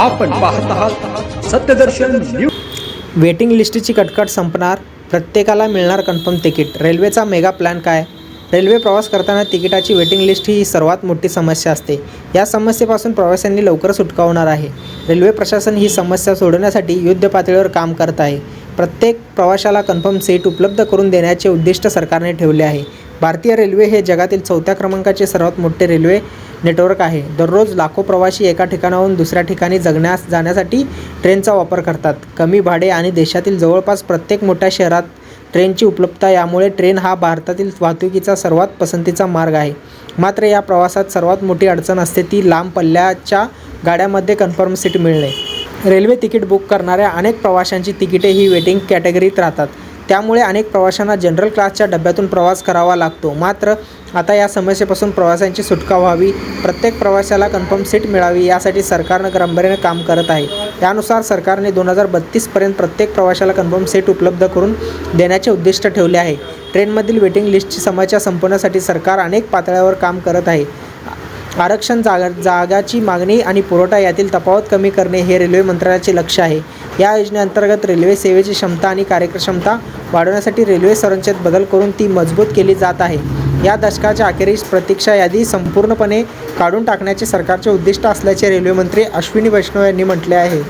आपण पाहत आहात सत्यदर्शन न्यूज वेटिंग लिस्टची कटकट संपणार. प्रत्येकाला मिळणार कन्फर्म तिकीट. रेल्वेचा मेगा प्लॅन काय? रेल्वे प्रवास करताना तिकिटाची वेटिंग लिस्ट ही सर्वात मोठी समस्या असते. या समस्येपासून प्रवाशांनी लवकर सुटका होणार आहे. रेल्वे प्रशासन ही समस्या सोडवण्यासाठी युद्ध पातळीवर काम करत आहे. प्रत्येक प्रवाशाला कन्फर्म सीट उपलब्ध करून देण्याचे उद्दिष्ट सरकारने ठेवले आहे. भारतीय रेल्वे हे जगातील चौथ्या क्रमांकाचे सर्वात मोठे रेल्वे नेटवर्क आहे. दररोज लाखो प्रवासी एका ठिकाणाहून दुसऱ्या ठिकाणी जगण्यास जाण्यासाठी ट्रेनचा वापर करतात. कमी भाडे आणि देशातील जवळपास प्रत्येक मोठ्या शहरात ट्रेनची उपलब्धता यामुळे ट्रेन हा भारतातील वाहतुकीचा सर्वात पसंतीचा मार्ग आहे. मात्र या प्रवासात सर्वात मोठी अडचण असते ती लांब पल्ल्याच्या गाड्यामध्ये कन्फर्म सीट मिळणे. रेल्वे तिकीट बुक करणाऱ्या अनेक प्रवाशांची तिकिटे ही वेटिंग कॅटेगरीत राहतात. त्यामुळे अनेक प्रवाशांना जनरल क्लासच्या डब्यातून प्रवास करावा लागतो. मात्र आता या समस्येपासून प्रवाशांची सुटका व्हावी प्रत्येक प्रवाशाला कन्फर्म सीट मिळावी यासाठी सरकारनं गांभीर्याने काम करत आहे. त्यानुसार सरकारने दोन हजार बत्तीसपर्यंत प्रत्येक प्रवाशाला कन्फर्म सीट उपलब्ध करून देण्याचे उद्दिष्ट ठेवले आहे. ट्रेनमधील वेटिंग लिस्टची समस्या संपवण्यासाठी सरकार अनेक पातळ्यावर काम करत आहे. आरक्षण जागा जागाची मागणी आणि पुरवठा यातील तफावत कमी करणे हे रेल्वे मंत्रालयाचे लक्ष आहे. या योजनेअंतर्गत रेल्वे सेवेची क्षमता आणि कार्यक्षमता वाढवण्यासाठी रेल्वे संरचनेत बदल करून ती मजबूत केली जात आहे. या दशकाच्या अखेरीस प्रतीक्षा यादी संपूर्णपणे काढून टाकण्याचे सरकारचे उद्दिष्ट असल्याचे रेल्वे मंत्री अश्विनी वैष्णव यांनी म्हटले आहे.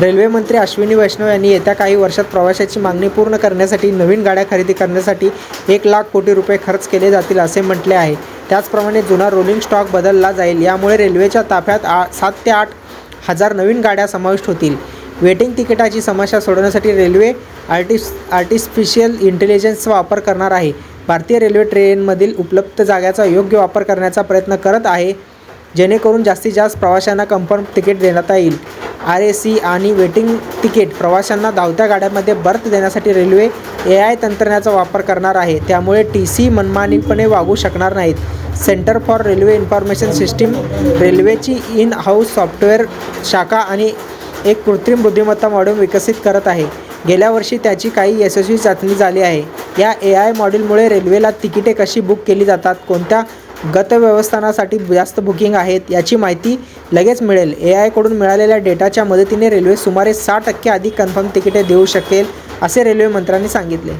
रेल्वे मंत्री अश्विनी वैष्णव यांनी येत्या काही वर्षात प्रवाशाची मागणी पूर्ण करण्यासाठी नवीन गाड्या खरेदी करण्यासाठी एक लाख कोटी रुपये खर्च केले जातील असे म्हटले आहे. त्याचप्रमाणे जुना रोलिंग स्टॉक बदलला जाईल. यामुळे रेल्वेच्या ताफ्यात आ सात ते आठ हजार नवीन गाड्या समाविष्ट होतील. वेटिंग तिकिटाची समस्या सोडवण्यासाठी रेल्वे आर्टिस आर्टिफिशियल इंटेलिजन्सचा वापर करणार आहे. भारतीय रेल्वे ट्रेनमधील उपलब्ध जाग्याचा योग्य वापर करण्याचा प्रयत्न करत आहे. जेणेकरून जास्तीत जास्त प्रवाशांना कन्फर्म तिकीट देण्यात येईल. आर ए सी आणि वेटिंग तिकीट प्रवाशांना धावत्या गाड्यांमध्ये बर्थ देण्यासाठी रेल्वे ए आय तंत्रज्ञानाचा वापर करणार आहे. त्यामुळे टी सी मनमानीपणे वागू शकणार नाहीत. Centre for railway information system रेल्वेची इन हाऊस सॉफ्टवेअर शाखा आणि एक कृत्रिम बुद्धिमत्ता मॉडेल विकसित करत आहे. गेल्या वर्षी त्याची काही यशस्वी चाचणी झाली आहे. या ए आय मॉडेलमुळे रेल्वेला तिकिटे कशी बुक केली जातात कोणत्या गतव्यवस्थानासाठी जास्त बुकिंग आहेत याची माहिती लगेच मिळेल. ए आयकडून मिळालेल्या डेटाच्या मदतीने रेल्वे सुमारे सहा टक्के अधिक कन्फर्म तिकिटे देऊ शकेल असे रेल्वे मंत्र्यांनी सांगितले.